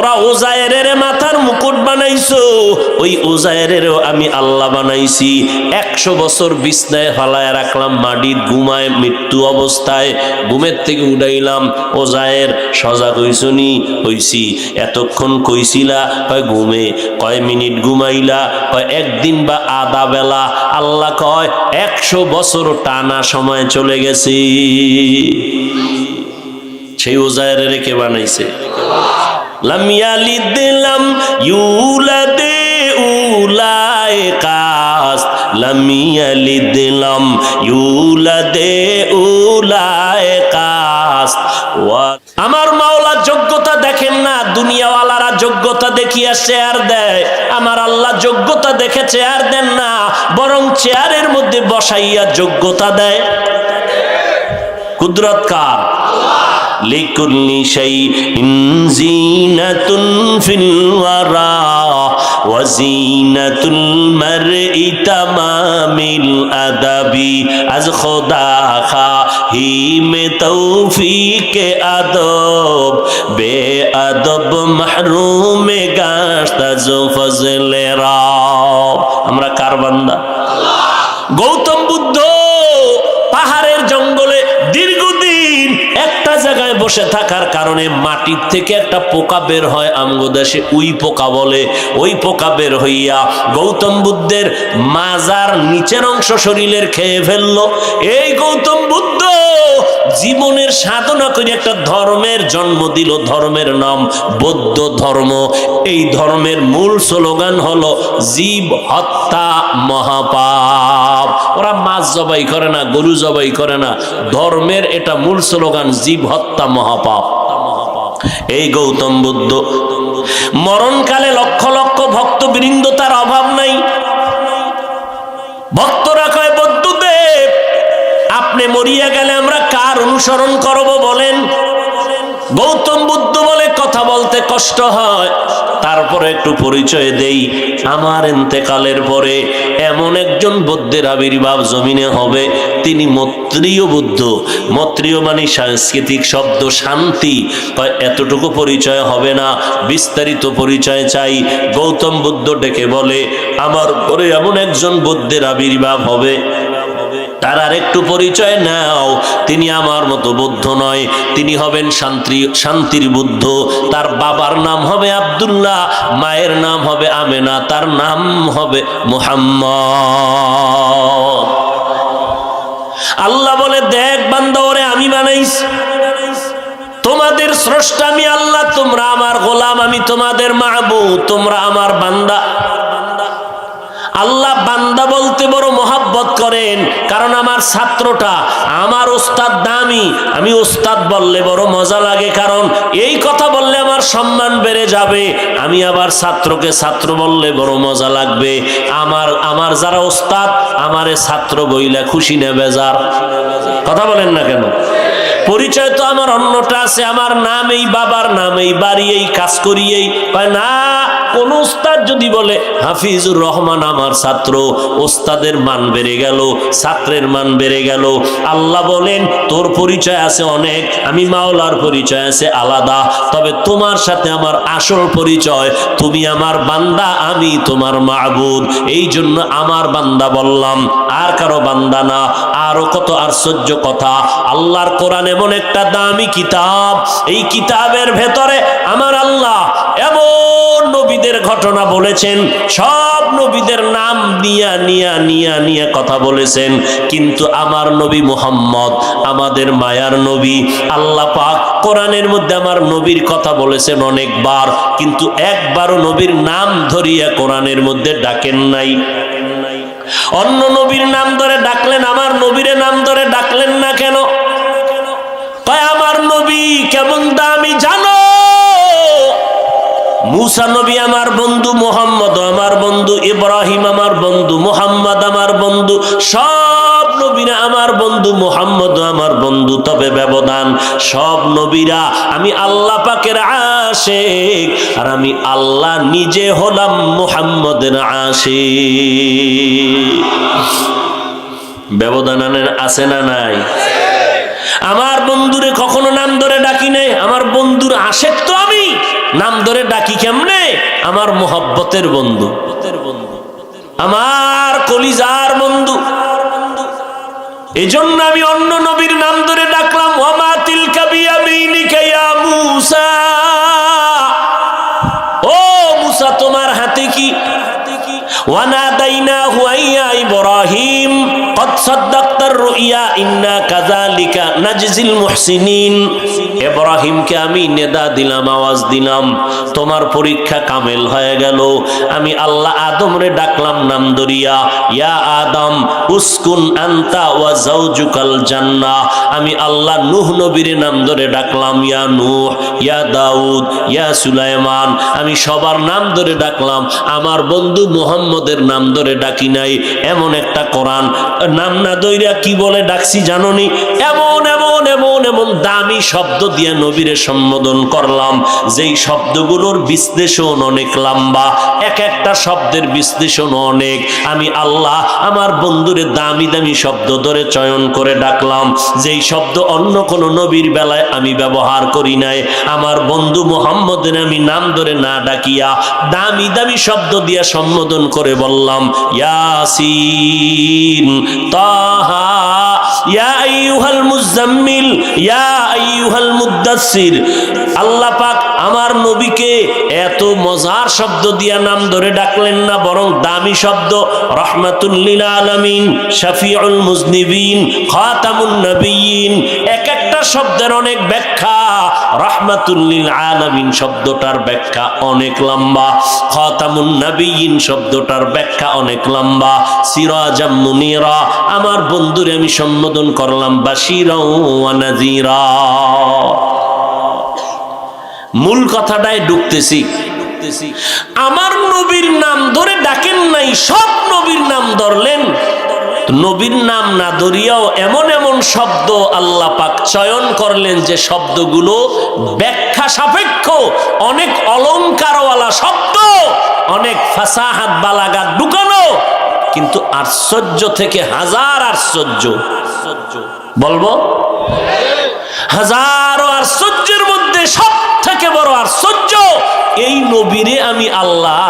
তোরা ওজায়ের মাথার মুকুট বানাইছো, ওই ওজায়েরও আমি আল্লাহ বানাইছি। একশো বছর বিছনায় ফালায় রাখলাম, মাটির ঘুমায় মৃত্যু অবস্থায় ঘুমের থেকে উড়াইলাম ওজায়ের সজাগ হইছনি হইছি। এতক্ষণ কইছিলা, কয় ঘুমে, কয় মিনিট ঘুমাইলা, কয় একদিন বা আধা বেলা। আল্লাহ কয়, একশো বছর টানা সময় চলে গেছি। সেই ওজায়ের রেখে বানাইছে? লাম ইয়ালিদ লাম ইউলাদে উলায়ে কাস, লাম ইয়ালিদ লাম ইউলাদে ওয়া আমার মাওলা যোগ্যতা দেখেন না, দুনিয়াওয়ালারা যোগ্যতা দেখিয়া শেয়ার দেয়। আমার আল্লাহ যোগ্যতা দেখে চেয়ার দেন না, বরং চেয়ারের মধ্যে বসাইয়া যোগ্যতা দেয়। কুদরত কার? لكل شيء زينة في الورى وزينة المرء تمام الأدب. از خدا خواهی میں توفیق ادب. بے ادب محروم گاشت از فضل را ہمرا کار بندہ. گوتا বসে থাকার কারণে মাটির থেকে একটা পোকা বের হয় আমগো দেশে উই পোকা বলে, ওই পোকা বের হইয়া গৌতম বুদ্ধের মাজার নিচের অংশ শরীরের খেয়ে ফেলল। এই গৌতম বুদ্ধ জীবনের সাধনা করে একটা ধর্মের জন্ম দিল, ধর্মের নাম বৌদ্ধ ধর্ম। এই ধর্মের মূল স্লোগান হলো, জীব হত্যা মহাপাপ। ওরা মাছ জবাই করে না, গরু জবাই করে না। ধর্মের এটা মূল স্লোগান, জীব হত্যা মহাপাপ। এই গৌতম বুদ্ধ, মরণকালে লক্ষ লক্ষ ভক্তবৃন্দ তার অভাব নাই। বৌদ্ধদেব আপনি মরিয়া গেলে আমরা কার অনুসরণ করব বলেন? গৌতম বুদ্ধ বলে কথা বলতে কষ্ট হয়। তারপরে একটু পরিচয় দেই। আমার এন্তেকালের পরে এমন একজন বুদ্ধের আবির্ভাব জমিনে হবে। তিনি মত্রীয় বুদ্ধ। মত্রীয় মানে সাংস্কৃতিক শব্দ, শান্তি। এতটুকু পরিচয় হবে না। বিস্তারিত পরিচয় চাই। গৌতম বুদ্ধ ডেকে বলে, আমার পরে এমন একজন বুদ্ধের আবির্ভাব হবে। তার আর একটু পরিচয় নাও। তিনি আমার মতো বুদ্ধ নয়। তিনি হবেন শান্তি, শান্তির বুদ্ধ। তার বাবার নাম হবে আব্দুল্লাহ, মায়ের নাম হবে আমেনা, তার নাম হবে মুহাম্মদ। আল্লাহ বলে, দেখ বান্দা, ওরে আমি বানাইস। তোমাদের স্রষ্টা আমি আল্লাহ, তোমরা আমার গোলাম, আমি তোমাদের মাহবুব, তোমরা আমার বান্দা। আল্লাহ বান্দা বলতে বড় মহাব্বত করেন, কারণ আমার ছাত্রটা, আমার ওস্তাদ দামি, আমি ওস্তাদ বললে বড় মজা লাগে, কারণ এই কথা বললে আমার সম্মান বেড়ে যাবে, আমি আবার ছাত্রকে ছাত্র বললে বড় মজা লাগবে, আমার আমার যারা ওস্তাদ, আমারে ছাত্র বইলা খুশি নেবে যার কথা বলেন না কেন? পরিচয় তো আমার অন্যটা আছে, আমার নাম এই বাবার নাম, এই বাড়ি এই, কাজ করি এই না কোন ওস্তাদ যদি বলে, হাফিজুর রহমান আমার ছাত্র ওস্তাদের মান বেড়ে গেল, ছাত্রের মান বেড়ে গেল। আল্লাহ বলেন, তোর পরিচয় আছে অনেক, আমি মাওলার পরিচয় আছে আলাদা, তবে তোমার সাথে আমার আসল পরিচয়, তুমি আমার বান্দা, আমি তোমার মাহবুদ এই জন্য আমার বান্দা বললাম, আর কারও বান্দা না, আরও কত আশ্চর্য কথা। আল্লাহর কোরআন এমন একটা দামি কিতাব, এই কিতাবের ভেতরে আমার আল্লাহ নবীদের ঘটনা বলেছেন, সব নবীদের নাম নিয়া নিয়া নিয়া, নিয়ে কথা বলেছেন। কিন্তু আমার নবী মুহাম্মদ, আমাদের মায়ার নবী, আল্লাহ পাক কোরআনের মধ্যে আমার নবীর কথা বলেছেন অনেকবার, কিন্তু একবারও নবীর নাম ধরিয়া কোরআনের মধ্যে ডাকেন নাই। অন্য নবীর নাম ধরে ডাকলেন, আমার নবীরে নাম ধরে ডাকলেন না কেন? আমার নবী কেমন দামি জানো মুসা নবী আমার বন্ধু, মোহাম্মদ আমার বন্ধু, ইব্রাহিম আমার বন্ধু, মোহাম্মদ আমার বন্ধু, সব নবীরা আমার বন্ধু, মোহাম্মদ আমার বন্ধু। তবে ব্যবধান, সব নবীরা, আমি আল্লাহ পাকের আশেক, আর আমি আল্লাহ নিজে হলাম মোহাম্মদের আশেক। ব্যবধান আছে না নাই? আমার বন্ধুরে কখনো নাম ধরে ডাকি নাই? আমার বন্ধুর আশেক তো আমি। নাম ধরে ডাকি কেমনে? আমার মোহাব্বতের বন্ধু। আমার কলিজার বন্ধু। এই জন্য আমি অন্য নবীর নাম ধরে ডাকলাম, ওমা তিল কাবিয়া মুসা? ও মুসা, তোমার হাতে কি? ওয়ানা দাইনা হুয়াইয়া ইব্রাহিম। তোমার পরীক্ষা কামেল হয়ে গেল। আমি আল্লাহ আদমরে ডাকলাম নাম দরিয়া আদম, উসকুন আনতা ওয়া যাওজুকাল জান্নাহ। আমি আল্লাহ নুহ নবীর নাম ধরে ডাকলাম, ইয়া নূহ, ইয়া দাউদ, ইয়া সুলাইমান। আমি সবার নাম ধরে ডাকলাম, আমার বন্ধু মুহাম্মদের নাম ধরে ডাকি নাই। এমন একটা কোরআন নাম না দইরা কি বলে ডাকছি জাননি। এমন এমন এমন এমন দামি শব্দ দিয়ে নবীরে সম্বোধন করলাম। যেই শব্দগুলোর বিশ্লেষণ অনেক লম্বা, এক একটা শব্দের বিশ্লেষণ অনেক। আমি আল্লাহ আমার বন্ধুরে দামি দামি শব্দ ধরে চয়ন করে ডাকলাম। যেই শব্দ অন্য কোনো নবীর বেলায় আমি ব্যবহার করি নাই। আমার বন্ধু মোহাম্মদের আমি নাম ধরে না ডাকিয়া দামি দামি শব্দ দিয়া সম্বোধন করে বললাম, ইয়াসিন তাহা ইয়া আইয়ুহাল মুজাম্মিল ইয়া আইয়ুহাল মুদাসসির। আল্লাহ পাক আমার নবীকে এত মজার শব্দ দিয়া নাম ধরে ডাকলেন না, বরং দামি শব্দ রহমাতুল্লিল আলামিন, শাফিউল মুজনিবিন, খাতামুন নবিয়িন এক একটা শব্দের অনেক ব্যাখ্যা রহমাতুল্লিল আলামিন শব্দটার ব্যাখ্যা অনেক লম্বা, খাতামুন নবিয়িন শব্দটার ব্যাখ্যা অনেক লম্বা, সিরাজাম মুনিরা আমার বন্ধুরে আমি সম্বোধন করলাম বাশিরা ওয়া নাযিরা। মূল কথাটায় ঢুকতেছি। আমার নবীর নাম ধরে ডাকেন নাই, সব নবীর নাম ধরলেন। নবীর নাম না ধরিয়াও এমন এমন শব্দ আল্লাহ পাক চয়ন করলেন যে শব্দগুলো ব্যাখ্যা সাপেক্ষ, অনেক অলঙ্কারওয়ালা শব্দ, অনেক ফাসাহাত বালাগাত ঢুকানো, কিন্তু আশ্চর্য থেকে হাজার আশ্চর্য। বলব? হাজারো আশ্চর্যের মধ্যে সব থেকে বড় আশ্চর্য, এই নবীরে আমি আল্লাহ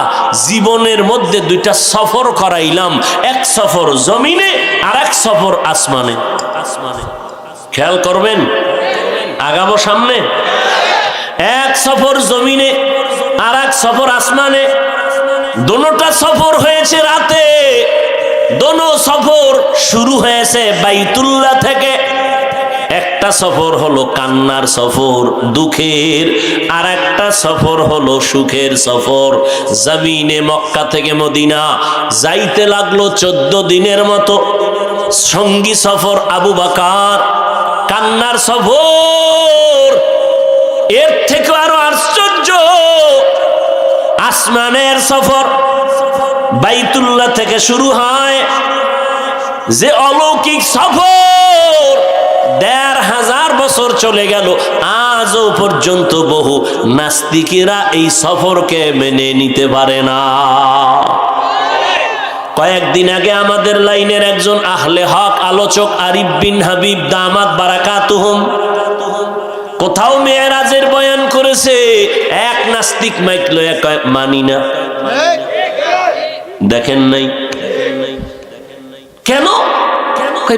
জীবনের মধ্যে দুইটা সফর করাইলাম। এক সফর জমিনে আর এক সফর আসমানে। আসমানে। খেয়াল করবেন? আগাবো সামনে? এক সফর জমিনে আর এক সফর আসমানে। দোনোটা সফর হয়েছে রাতে দোনো সফর শুরু হয়েছে বাইতুল্লাহ থেকে। একটা সফর হলো কান্নার সফর, দুঃখের আর একটা সফর হলো সুখের সফর। জমিনে মক্কা থেকে মদিনা যাইতে লাগল চোদ্দ দিনের মতো। সঙ্গী সফর আবু বাকার, কান্নার সফর। এর থেকে আরও আশ্চর্য, আসমানের সফর। বাইতুল্লাহ থেকে শুরু হয় যে অলৌকিক সফর। হাজার বছর চলে গেল, আজও পর্যন্ত বহু নাস্তিকেরা এই সফরকে মেনে নিতে পারে না। কয়েকদিন আগে আমাদের লাইনের একজন আহলে হক আলোচক আরিফ বিন হাবিব দামাত বারাকাতুহুম কোথাও মেয়েরাজের বয়ান করেছে, এক নাস্তিক মাইক লয়া মানি না। দেখেন নাই? কেন?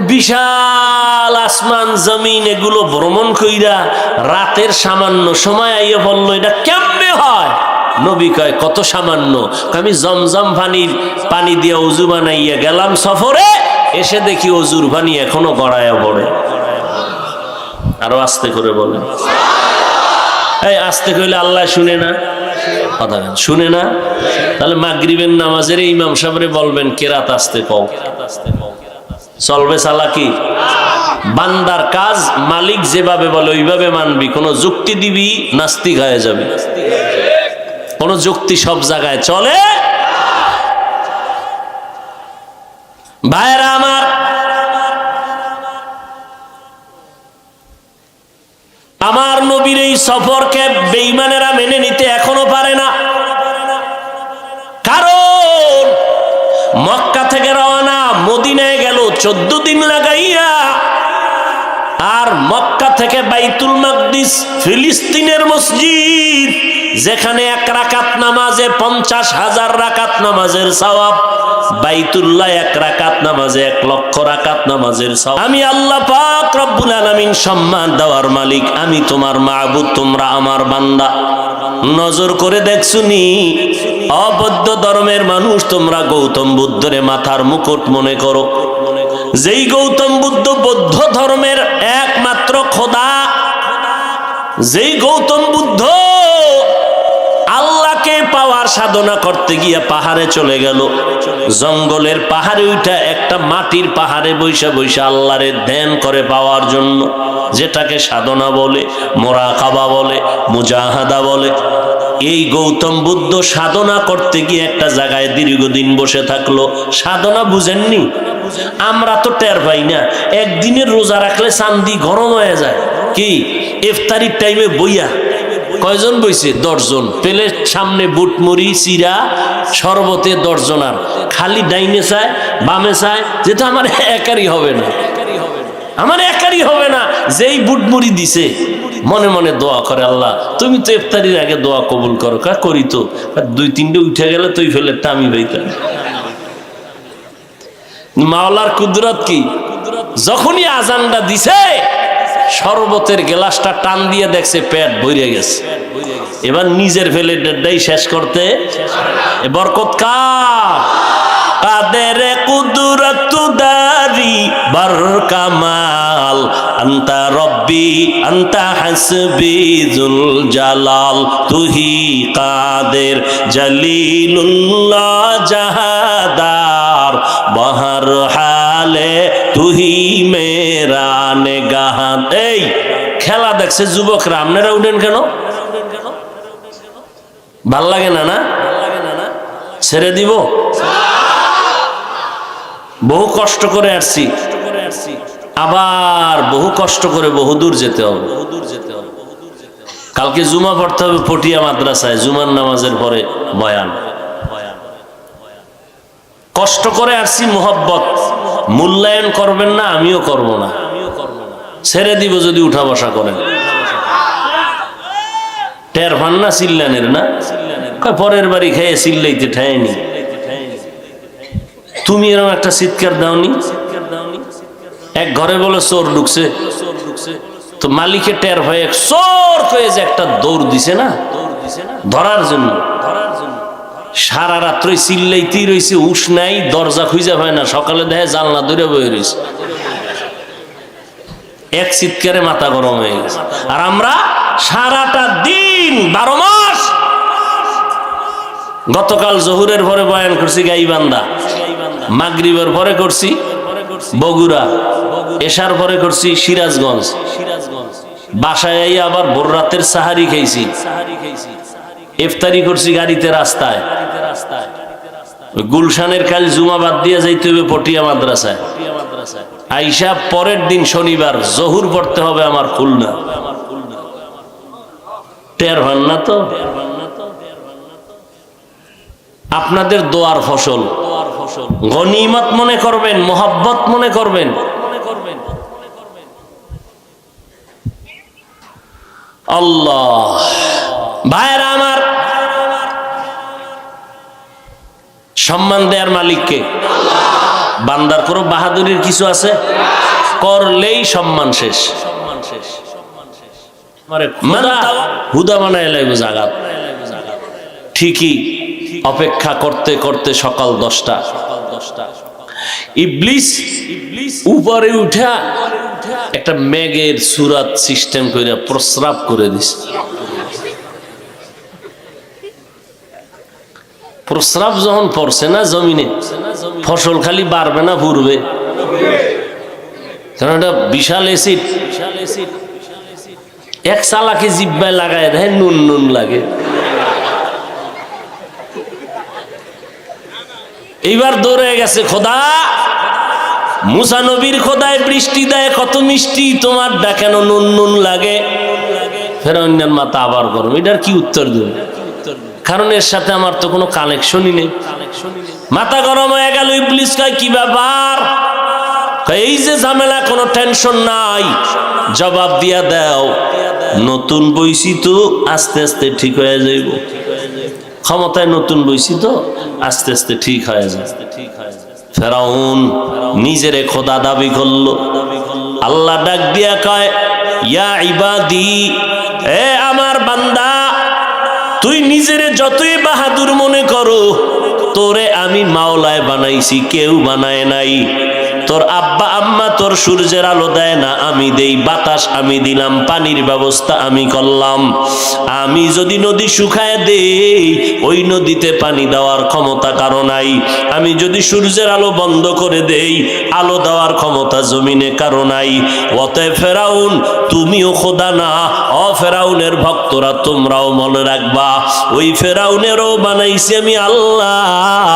বিশাল আসমান, জমিন, এগুলো ভ্রমণ কইরা রাতের সামান্য সময় আইয়া বলল, এটা কেমনে হয়? নবী কয়, কত সামান্য? আমি জমজম পানির, পানি দিয়ে অজু বানাইয়া গেলাম সফরে, এসে দেখি অজুর পানি এখনও গড়ায়া পড়ে। আরও আস্তে করে বলে। এই আস্তে কইলে আল্লাহ শুনে না? কথা শুনে না? তাহলে মাগরিবের নামাজের ইমাম সাহেবরে বলবেন কেরাত আসতে কও? চলবে চালাকি। বান্দার কাজ মালিক যেভাবে বলে, ওইভাবে মানবি। কোন যুক্তি দিবি, নাস্তিক হয়ে যাবে। কোন যুক্তি সব জায়গায় চলে। ভাইরা আমার আমার নবীর এই সফরকে বেইমানেরা মেনে নিতে চোদ্দ দিন লাগাইয়া আর মক্কা থেকে বাইতুল মাকদিস, ফিলিস্তিনের মসজিদ, যেখানে এক রাকাত নামাজে পঞ্চাশ হাজার রাকাত নামাজের সওয়াব, বাইতুল্লাহ এক রাকাত নামাজে এক লক্ষ রাকাত নামাজের সওয়াব। আমি আল্লাহ পাক রব্বুল আলামিন সম্মান দেওয়ার মালিক, আমি তোমার মাহবুব, তোমরা আমার বান্দা। নজর করে দেখছুনি অবদ্ধ ধর্মের মানুষ, তোমরা গৌতম বুদ্ধরে মাথার মুকুট মনে করো। যেই গৌতম বুদ্ধ বৌদ্ধ ধর্মের একমাত্র খোদা, যেই গৌতম বুদ্ধ আল্লাহকে পাওয়ার সাধনা করতে গিয়ে পাহাড়ে চলে গেল। জঙ্গলের পাহাড়ে উঠা একটা মাটির পাহাড়ে বৈশা বৈশা আল্লাহরে ধ্যান করে পাওয়ার জন্য, যেটাকে সাধনা বলে মোরা কাবা বলে, মুজাহাদা বলে এই গৌতম বুদ্ধ সাধনা করতে গিয়ে একটা জায়গায় দীর্ঘদিন বসে থাকল। সাধনা বুঝেননি? আমরা তো টের পাই না। একদিনের রোজা রাখলে চান্দি গরম হয়ে যায়। কি? ইফতারির টাইমে বইয়া। কয়জন বইছে? দশজন। পেলে সামনে বুটমুড়ি, চিরা, শরবতে দশজন আর। খালি ডাইনে চায়, বামে চায় যেটা আমার একারই হবে না। আমার একারই হবে না। যেই বুটমুড়ি দিছে। মনে মনে দোয়া করে, আল্লাহ, তুমি তো ইফতারির আগে দোয়া কবুল করো, কা করি তো? আর দুই তিনটে উঠে গেলে তুই ফেলে টামি পাইতাম মাওলার কুদরত কি? যখনই আজানটা দিছে, শরবতের গ্লাসটা টান দিয়ে দেখছে পেট ভরে গেছে। এবার নিজের ফেলে শেষ করতে বরকত কার? কাদের কুদরত দারি বার কামাল। আন্তা রব্বি, আন্তা হাসবি জুল জালাল। তুহি কাদের জলিলুল্লাহ জাহাদার। বহর হালে তুহি মেরা নেগাহান এই, খেলা দেখছে যুবকরা, আপনারা উঠেন কেন? ভালো লাগে না না? ছেড়ে দিব? বহু কষ্ট করে আসছি। আবার বহু কষ্ট করে বহু দূর যেতে হবে। কালকে জুমা পড়তে হবে পটিয়া মাদ্রাসায়, জুমার নামাজের পরে বয়ান। কষ্ট করে আসছি মোহব্বত। মূল্যায়ন করবেন না, আমিও করব না। ছেড়ে দিব যদি উঠা বসা করেন। টের ভান না, চিল্লানের না? পরের বাড়ি খেয়ে চিল্লাইতে ঠায়নি তুমি এরকম একটা চিৎকার দাওনি? এক ঘরে বলে চোর ঢুকছে। তো মালিকের টের হয়ে চোর হয়ে যে একটা দৌড় দিছে না? ধরার জন্য। সারা রাত্রে চিল্লাইতেই রয়েছে উস নাই, দরজা খুঁজে হয় না, সকালে দেখে জানলা ধরে বয়ে রয়েছে এক চিৎকারে মাথা গরম হয়ে গেছে। আর আমরা সারাটা দিন, বারো মাস গতকাল জহুরের পরে বয়ান করছি, গাইবান্ধা। মাগরিবের পরে করছি, বগুড়া, এশার পরে করছি সিরাজগঞ্জ। বাসায় আই আবার ভোর রাতের সাহারি খাইছি। ইফতারি করছি গাড়িতে রাস্তায়। গুলশানের কাল জুমা বাদ দিয়ে যাইতে হবে পটিয়া মাদ্রাসায়। আইসা পরের দিন শনিবার, জহুর পড়তে হবে আমার খুলনা। টের ভান না তো? আপনাদের দোয়ার ফসল। গনিমত মনে করবেন, মোহাব্বত মনে করবেন। আল্লাহ। ভাইয়েরা আমার, সম্মান দেয়ার মালিককে। বান্দার কোনো বাহাদুরির কিছু আছে? করলেই সম্মান শেষ। মানা হুদা বানায় লাগবে জাগাত। ঠিকই। অপেক্ষা করতে করতে সকাল দশটা। ইবলিস উপরে উঠা একটা সুরাত সিস্টেম করে প্রস্রাব করে দিস। প্রস্রাব যখন পড়ছে না জমিনে, ফসল খালি বাড়বে না, ভুরবে। কারণ এটা বিশাল এসিড এক চালাকে জিব্বায় লাগায় দেয়, নুন নুন লাগে। এইবার দৌড়ে গেছে খোদা। মুসা নবীর খোদায় বৃষ্টি দেয়, কত মিষ্টি, তোমার কেন নুন নুন লাগে। ফের অন্যান্য মাথা আবার গরম, এটার কি উত্তর দেবে? কারণ এর সাথে আমার তো কোনো কানেকশনই নেই। মাথা গরম হয়ে গেল, ইবলিস কয়, কি ব্যাপার? এই যে ঝামেলা, কোনো টেনশন নাই। জবাব দিয়া দাও, নতুন বইছি তো আস্তে আস্তে ঠিক হয়ে যাইব। ক্ষমতায় নতুন বইছি তো, আস্তে আস্তে ঠিক হয়ে যায়। ফেরাউন নিজেরে খোদা দাবি করল। আল্লাহ ডাক দিয়া কয়, ইয়া ইবাদি, এ আমার বান্দা, তুই নিজেরে যতই বাহাদুর মনে করো, তোরে আমি মাওলায় বানাইছি, কেউ বানায় নাই। তোর আব্বা, আম্মা তোর সূর্যের আলো দেয় না। আমি দেই বাতাস, আমি দিলাম পানির ব্যবস্থা, আমি করলাম। আমি যদি নদী শুকায় দেই, ওই নদীতে পানি দেওয়ার ক্ষমতা কারও নাই। আমি যদি সূর্যের আলো বন্ধ করে দেই, আলো দেওয়ার ক্ষমতা জমিনে কারও নাই। অতএব ফেরাউন, তুমিও খোদা না, অ ফেরাউনের ভক্তরা তোমরাও মনে রাখবা, ওই ফেরাউনেরও বানাইছি আমি আল্লাহ।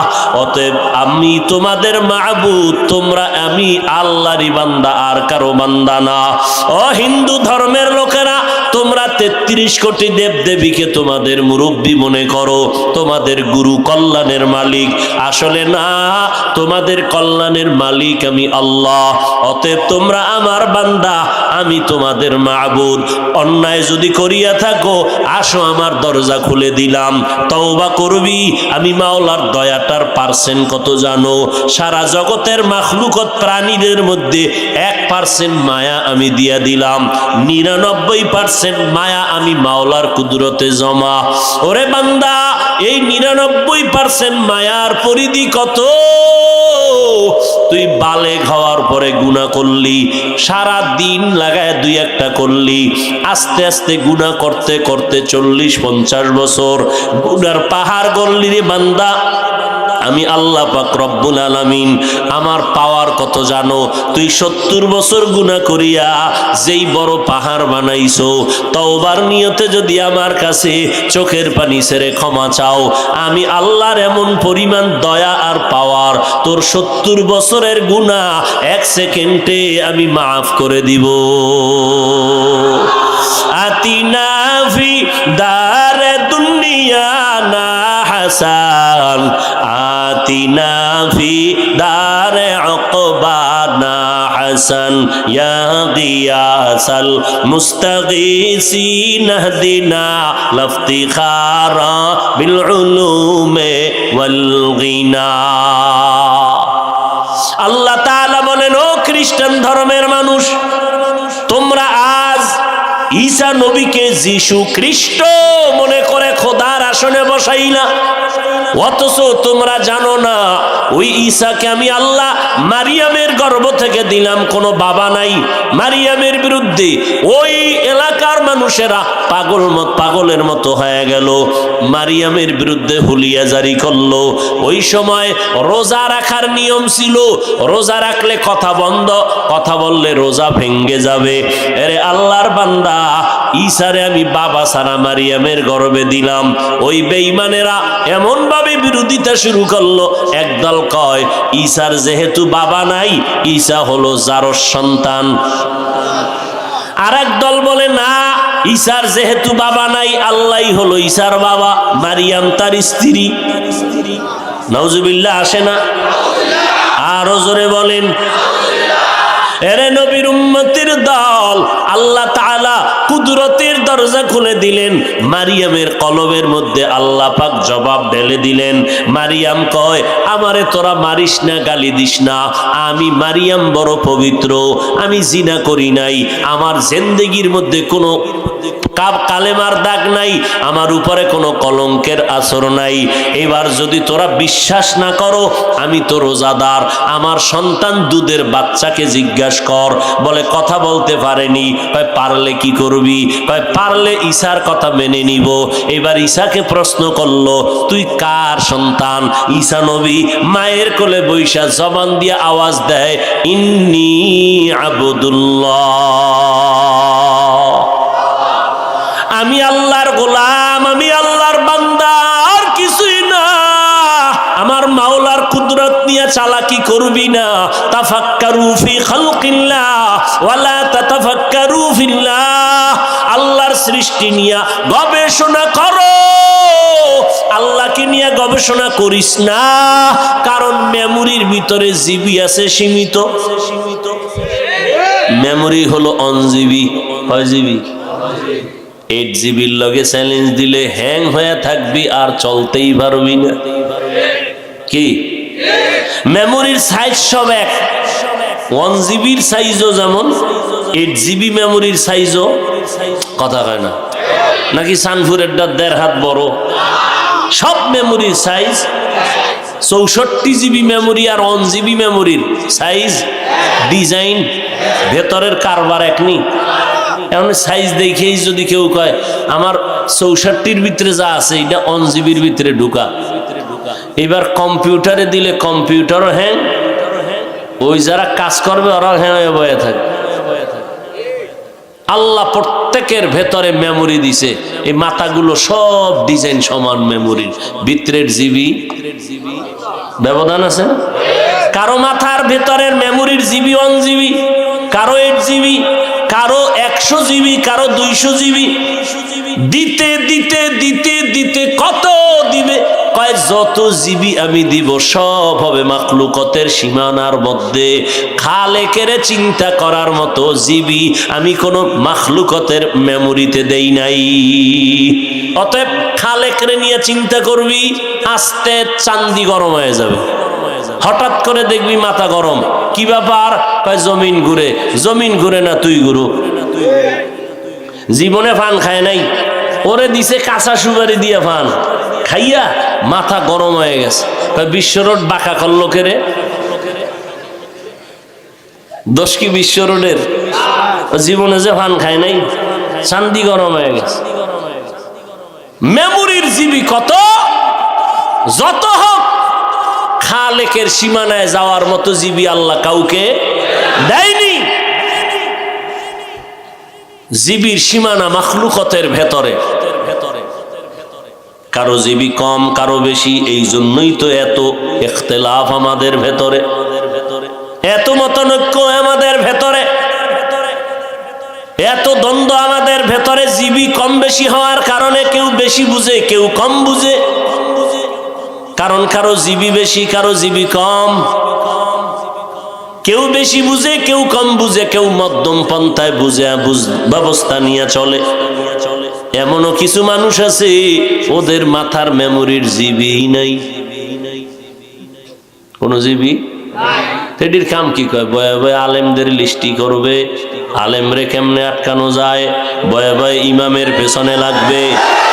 অতএব আমি তোমাদের মাহবুদ তোমরা আমি আল্লাহরই বান্দা আর কারও বান্দা না। ও হিন্দু ধর্মের লোকেরা তোমরা তেত্রিশ কোটি দেব দেবীকে তোমাদের মুরব্বী মনে করো, তোমাদের গুরু কল্যাণের মালিক। আসলে না, তোমাদের কল্যাণের মালিক আমি আল্লাহ। অতএব তোমরা আমার বান্দা, আমি তোমাদের মাহবুদ অন্যায় যদি করিয়া থাকো, আসো আমার দরজা খুলে দিলাম। তওবা করবি? আমি মাওলার দয়াটার পার্সেন্ট কত জানো? সারা জগতের মাখলুকত প্রাণীদের মধ্যে এক পার্সেন্ট মায়া আমি দিয়া দিলাম। নিরানব্বই পার্সেন্ট মায়া আমি মাওলার কুদরতে জমা। ওরে বান্দা, এই নিরানব্বই পার্সেন্ট মায়ার পরিধি কত? তুই বালে খাওয়ার পরে গুণা করলি সারা দিন লাগায় দুই একটা করলি, আস্তে আস্তে গুণা করতে করতে চল্লিশ পঞ্চাশ বছর, গুনার পাহাড় গল্লি রে বান্দা। আমি আল্লাহ পাক রব্বুল আলামিন আমার পাওয়ার কত জানো? তুই সত্তর বছর গুণা করিয়া যেই বড় পাহাড় বানাইছো, তওবার নিয়তে যদি আমার কাছে চোখের পানি ছেড়ে ক্ষমা চাও, আমি আল্লাহর এমন পরিমাণ দয়া আর পাওয়ার তোর সত্তর বছরের গুণা এক সেকেন্ডে আমি মাফ করে দিব। আতিনা ফি দারে দুনিয়া না হাসান দারে অকবানা হাসান ইয়া গিয়াসাল মুস্তাগীসিন হদিনা লাফতিখারা বিল উলুমে ওয়াল গিনা আল্লাহ তাআলা বলেন, ও খ্রিস্টান ধর্মের মানুষ, তোমরা আজ ঈসা নবীকে যিশু খ্রিস্ট মনে করে খোদার আসনে বসাইলা অথচ তোমরা জানো না, ওই ঈসাকে আমি আল্লাহ মারিয়ামের গর্ভ থেকে দিলাম, কোনো বাবা নাই মারিয়ামের বিরুদ্ধে। ওই এলাকার মানুষেরা পাগল পাগলের মতো হয়ে গেল, মারিয়ামের বিরুদ্ধে হুলিয়া জারি করল। ওই সময় রোজা রাখার নিয়ম ছিল, রোজা রাখলে কথা বন্ধ, কথা বললে রোজা ভেঙ্গে যাবে। এরে আল্লাহর বান্দা, ঈসারে আমি বাবা সারা মারিয়ামের গর্বে দিলাম। ওই বেঈমানেরা এমন ভাবে বিরোধিতা শুরু করল, একদল কয়, ঈসার যেহেতু বাবা নাই, ঈসা হলো জারস সন্তান। আর দল বলে, না, ঈসার যেহেতু বাবা নাই আল্লাহ হলো ঈসার বাবা, মারিয়াম তার স্ত্রী। নওজুবিল্লাহ আসে না? আরও জোরে বলেন। এরে নবীর উম্মতির দল, আল্লাহ তাআলা কুদরতের দরজা খুলে দিলেন। মারিয়ামের কলবের মধ্যে আল্লাহ পাক জবাব ঢেলে দিলেন। মারিয়াম কয়, আমারে তোরা মারিস না, গালি দিস না। আমি মারিয়াম বড় পবিত্র। আমি জিনা করি নাই। আমার জেন্দেগির মধ্যে কোনো কালেমার দাগ নাই। আমার উপরে কোনো কলঙ্কের আসর নাই। এবার যদি তোরা বিশ্বাস না করো, আমি তো রোজাদার। আমার সন্তান দুধের বাচ্চাকে জিজ্ঞাসা কর। বলে কথা বলতে পারেনি। পারলে কি করবি পারলে ঈশার কথা মেনে নিব। এবার ঈশাকে প্রশ্ন করল, তুই কার সন্তান? ঈশা নবী, মায়ের কোলে বৈশা জবান দিয়ে আওয়াজ দেয়, ইন্নি আবুদুল্লাহ। আমি আল্লাহর গোলাম, আমি আল্লাহর বান্দা, আর কিছুই না। আমার মাওলার কুদরত নিয়ে চালাকি করবি না। তাফাক্কারু ফি খালকিল্লাহ, ওয়ালা তাতাফাক্কারু ফিল্লাহ। সৃষ্টি নিয়ে গবেষণা করো। আল্লাহকে নিয়ে গবেষণা করিস না, কারণ মেমোরির ভিতরে জিবি আছে, সীমিত। মেমোরি হলো অনজিবি কয় জিবি? এইট জিবির লগে চ্যালেঞ্জ দিলে হ্যাং হয়ে থাকবি আর চলতেই পারবি না। কি? মেমোরির সাইজ সব এক। ওয়ান জিবির সাইজও যেমন এইট জিবি মেমোরির সাইজও কথা হয় না। নাকি সানফুরেরটা দেড় হাত বড়? সব মেমোরির সাইজ চৌষট্টি জিবি মেমোরি আর ওয়ান জিবি মেমোরির সাইজ ডিজাইন ভেতরের কারবার এক একনি। এমন সাইজ দেখেই যদি কেউ কয়, আমার চৌষট্টির ভিতরে যা আছে, এটা ওয়ান জিবির ভিতরে ঢুকা। এবার কম্পিউটারে দিলে কম্পিউটারও হ্যাং। ওই যারা কাজ করবে ওরা হ্যাঁ বয়ে থাকে। আল্লাহ প্রত্যেকের ভেতরে মেমোরি দিছে। এই মাথাগুলো সব ডিজাইন সমান মেমোরির ভিতরের জিবি। ব্যবধান আছে? কারও মাথার ভেতরের মেমোরির জিবি ওয়ান জিবি, কারও এইট জিবি, কারও একশো জিবি, কারও দুইশো জিবি। দিতে দিতে দিতে দিতে কত দিবে? কয়, যত জিবি আমি দিব, সব হবে মাকলুকতের সীমানার মধ্যে। খালেকেরে চিন্তা করার মতো জিবি আমি কোনো মাখলুকতের মেমোরিতে দেই নাই। অতএব খালেকরে নিয়ে চিন্তা করবি, আস্তে চান্দি গরম হয়ে যাবে। হঠাৎ করে দেখবি মাথা গরম। কি ব্যাপার? জমিন ঘুরে জমিন ঘুরে না তুই গুরু জীবনে ফান খায় নাই। ওরে দিছে কাঁচা সুপারি দিয়ে ফান। খাইয়া মাথা গরম হয়ে গেছে। বিশ্ব রোড বাঁকা করল কেরে দোষ কি বিশ্ব রোডের জীবনে যে ফান খায় নাই চান্দি গরম হয়ে গেছে। মেমোরির জিবি কত? যত হোক, খালেকের সীমানায় যাওয়ার মতো জিবি আল্লাহ কাউকে দেয়নি। জিবির সীমানা মাখলুকতের ভেতরে। কারও জীবী কম, কারও বেশি, এই জন্যই তো এত এখতেলাফ আমাদের ভেতরে। এত মতনৈক্য আমাদের ভেতরে। এত দ্বন্দ্ব আমাদের ভেতরে, জিবি কম বেশি হওয়ার কারণে কেউ বেশি বুঝে, কেউ কম বুঝে। কারণ কারও জীবী বেশি, কারও জীবী কম। কেউ বেশি বুঝে কেউ কম বুঝে কেউ মধ্যম পন্থায় বুঝে বুঝ- ব্যবস্থা নিয়ে চলে। এমনও কিছু মানুষ আছে ওদের মাথার মেমোরির জিবি নাই। কোন জিবি তেডির কাম কি কয়? বয়ে বয়ে আলেমদের লিস্টি করবে। আলেমরে কেমনে আটকানো যায়? বয়ে বয়ে ইমামের পেছনে লাগবে।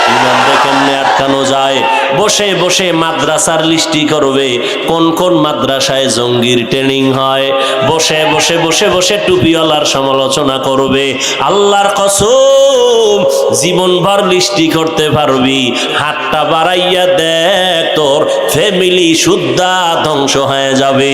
ইমামরে কেমনে আটকানো যায়? বসে বসে মাদ্রাসার লিস্টি করবে। কোন কোন মাদ্রাসায় জঙ্গির ট্রেনিং হয়? বসে বসে বসে বসে টুপিওয়ালার সমালোচনা করবে। আল্লাহর কসম, জীবনভর লিস্টি করতে পারবি। হাতটা বাড়াইয়া দেখ, তোর ফ্যামিলি শুদ্ধা ধ্বংস হয়ে যাবে।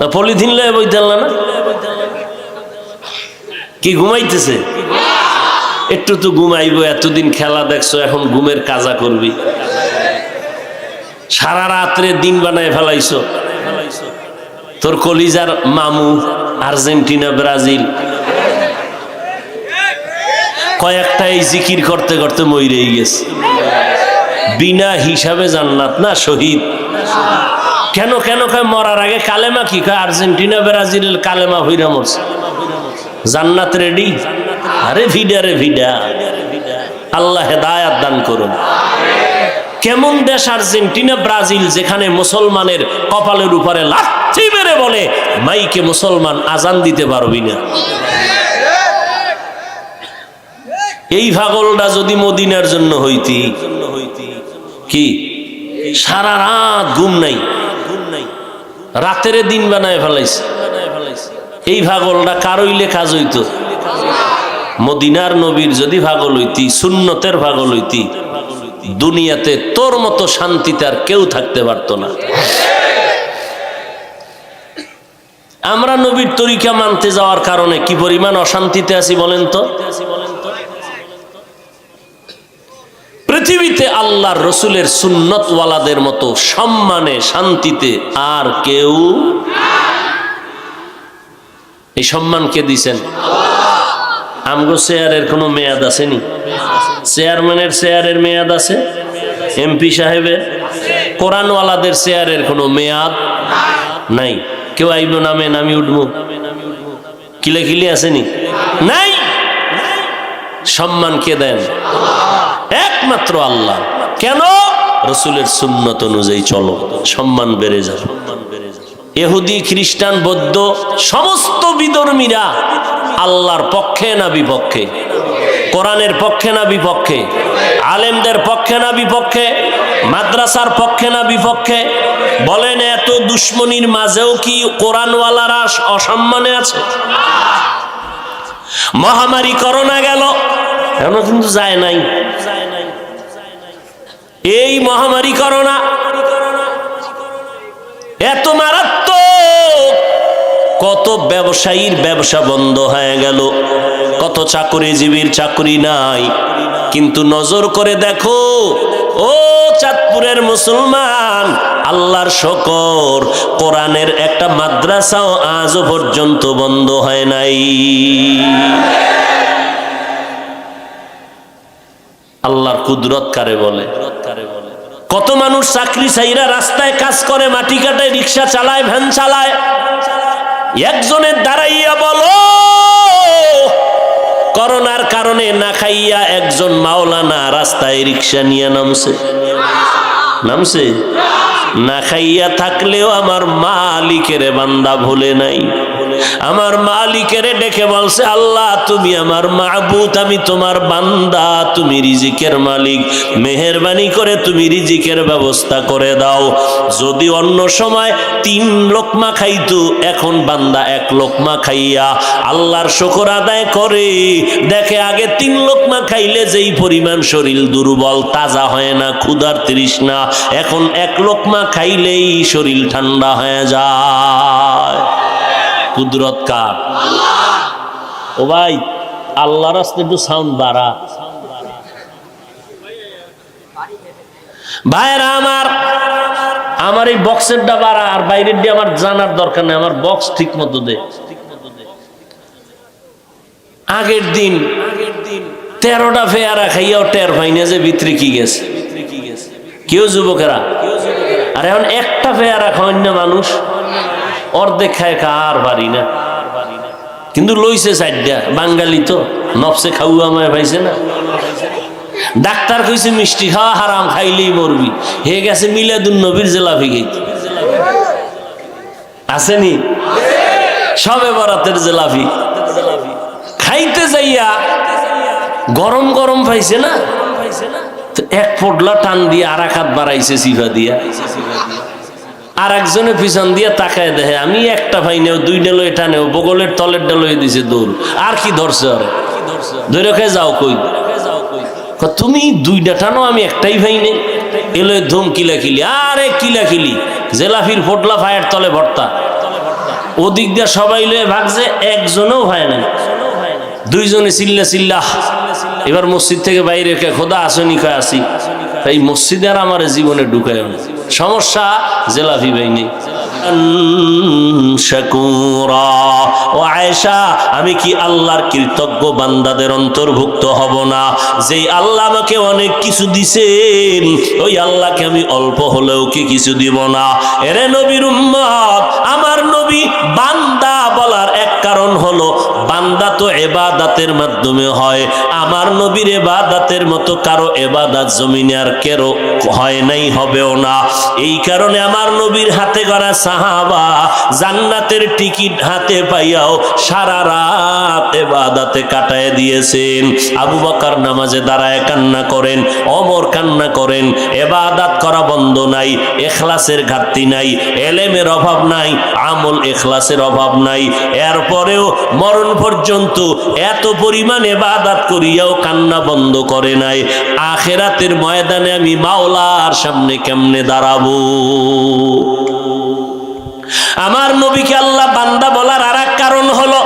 না পলিথিন লয়ে বইতে না? কি ঘুমাইতেছে? একটু তো ঘুমাইবো, এতদিন খেলা দেখছ, এখন ঘুমের কাজা করবি। সারা রাত্রে দিন বানায় ফেলাইছো। তোর কলিজার মামু, আর্জেন্টিনা, ব্রাজিল। কয়েকটা এই জিকির করতে করতে মইরেই গেছে। বিনা হিসাবে জান্নাত না, শহীদ। কেন কেন কয় মরার আগে কালেমা কি? কয় আর্জেন্টিনা, ব্রাজিলের কালেমা হইরা মরছে। জান্নাত রেডি? আরে ভিডা রে ভিডা। আল্লাহ হেদায়াত দান করুন। কেমন দেশ আর্জেন্টিনা, ব্রাজিল, যেখানে মুসলমানের কপালের উপরে লাথি মেরে বলে, মাইকে মুসলমান আজান দিতে পারবি না। এই ভাগলটা যদি মদিনার জন্য হইতি, কি? সারা রাত ঘুম নাই। রাতের দিন বানায় ফেলাইছে। এই ভাগলটা কারইলে কাজ হইতো মদিনার নবীর যদি ভাগল হইতি, সুন্নতের ভাগল হইতি, দুনিয়াতে তোর মতো শান্তিতে আর কেউ থাকতে পারতো না। আমরা নবীর তরিকা মানতে যাওয়ার কারণে কি পরিমাণ অশান্তিতে আছি বলেন তো? পৃথিবীতে আল্লাহর রসুলের সুন্নতওয়ালাদের মতো সম্মানে, শান্তিতে আর কেউ এই সম্মান কে দিছেন আমগো চেয়ারের কোনো মেয়াদ আসেনি? চেয়ারম্যানের চেয়ারের মেয়াদ আছে? এমপি সাহেবের? কোরআনওয়ালাদের চেয়ারের কোনো মেয়াদ নাই? কেউ আইব নামে, নামি উঠবো? কিলে কিলে আসেনি? নাই? সম্মান কে দেন? একমাত্র আল্লাহ। কেন? রসুলের সুন্নত অনুযায়ী চলো, সম্মান বেড়ে যাবে। এহুদি খ্রিস্টান, বৌদ্ধ, সমস্ত বিধর্মীরা আল্লাহর পক্ষে না বিপক্ষে? কোরআনের পক্ষে না বিপক্ষে? আলেমদের পক্ষে না বিপক্ষে? মাদ্রাসার পক্ষে না বিপক্ষে? বলেন, এত দুশ্মনির মাঝেও কি কোরআনওয়ালারা অসম্মানে আছে? মহামারী করোনা গেল এখনও কিন্তু যায় নাই। এই মহামারী করোনা, এত মারাত্মক, কত ব্যবসায়ীর ব্যবসা বন্ধ হয়ে গেল। কত চাকরিজীবীর চাকরি নাই। কিন্তু নজর করে দেখো, ও চাঁদপুরের মুসলমান, আল্লাহর শকর, কোরআনের একটা মাদ্রাসাও আজও পর্যন্ত বন্ধ হয় নাই। আল্লাহর কুদরত কারে বলে? কত মানুষ চাকরি চাইরা রাস্তায় কাজ করে, মাটি কাটায়, রিক্সা চালায়, ভ্যান চালায়। একজনের দাঁড়াইয়া বলো, করোনার কারণে না খাইয়া একজন মাওলানা রাস্তায় রিক্সা নিয়ে নামছে। নামছে? না খাইয়া থাকলেও আমার মালিকের বান্দা ভুলে নাই। আমার মালিকের ডেকে বলছে, আল্লাহ, তুমি আমার মাহবুত আমি তোমার বান্দা, তুমি রিজিকের মালিক। মেহরবানি করে তুমি রিজিকের ব্যবস্থা করে দাও। যদি অন্য সময় তিন লোকমা খাইতো, এখন বান্দা এক লোকমা খাইয়া আল্লাহর শকর আদায় করে। দেখে আগে তিন লোকমা খাইলে যেই পরিমাণ শরীর দুর্বল, তাজা হয় না, ক্ষুধার তৃষ্ণা। এখন এক লোকমা খাইলেই শরীর ঠান্ডা হয়ে যায়। কুদরত কার? ও ভাই, আল্লাহর রাস্তে একটু সাউন্ড বাড়া। ভাইরা আমার আমার এই বক্সেরটা বাড়া, আর বাইরের দিয়ে আমার জানার দরকার নেই, আমার বক্স ঠিক মতো দে। আগের দিন তেরোটা ফেয়ারা খাইয়াও টের পাই না যে ভিতরে কি গেছে। কেউ যুবকেরা? আর এখন একটা ফেয়ারা খাওয়ান না মানুষ। অর্ধেক খায় কার পারি না? কিন্তু লইছে সাইডটা বাঙালি তো, নফসে খাওয়া আমায় পাইছে না। ডাক্তার কইছে, মিষ্টি খাওয়া হারাম, খাইলেই মরবি। হে গেছে মিলাদুন নবীর জেলাফি খাইতে। আসেনি? সবে বরাতের জেলাফি। খাইতে যাইয়া গরম গরম পাইছে না? এক পোটলা টান দিয়ে আর বাড়াইছে সিফা দিয়া। আর একজনে পিছন দিয়ে তাকায় দেখে, আমি একটা ভাই নেও দুই ডেলো এটা নেও, বগলের তলের ডেলো দিছে দৌড়। আর কি ধরছে ওরে? ধরে খেয়ে যাও কই? তুমি দুইটা টানো আমি একটাই ভাই নেই। এলো ধুম কিলা কিলি আরে কিলা কিলি জেলাফির ফোটলা ফায়ার তলে ভর্তা। ওদিক দিয়ে সবাই লয়ে ভাগছে, একজনও ভাই না দুইজনে চিল্লা চিল্লা, এবার মসজিদ থেকে বাইরে খোদা, আসনি কয় আসি? এই মসজিদে আর আমার জীবনে ঢুকায় না। সমস্যা? জেলাফি বাহিনী আমি কি আল্লাহর কৃতজ্ঞ বান্দাদের অন্তর্ভুক্ত হব না? যে আল্লাহ আমাকে অনেক কিছু দিছেন, ওই আল্লাহকে আমি অল্প হলেও কি কিছু দিব না? এরে নবীর উম্মত, আমার নবী বান্দা কারণ হলো, বান্দা তো এবাদাতের মাধ্যমে হয়। আমার নবীর এবাদাতের মতো কারও এবাদাত জমিনে আর কেরো হয় নাই, হবেও না। এই কারণে আমার নবীর হাতে গড়া সাহাবা জান্নাতের টিকিট হাতে পাইয়াও সারা রাত এবাদাতে কাটায় দিয়েছেন। আবু বকর নামাজে দাঁড়ায় কান্না করেন, অমর কান্না করেন। এবাদাত করা বন্ধ নাই, এখলাসের ঘাটতি নাই, এলেমের অভাব নাই, আমল এখলাসের অভাব নাই। এরপরেও মরণ পর্যন্ত এত পরিমাণে বাদাত করিয়াও কান্না বন্ধ করে নাই। আখেরাতের ময়দানে আমি মাওলার সামনে কেমনে দাঁড়াবো? আমার নবীকে আল্লাহ বান্দা বলার আর কারণ হলো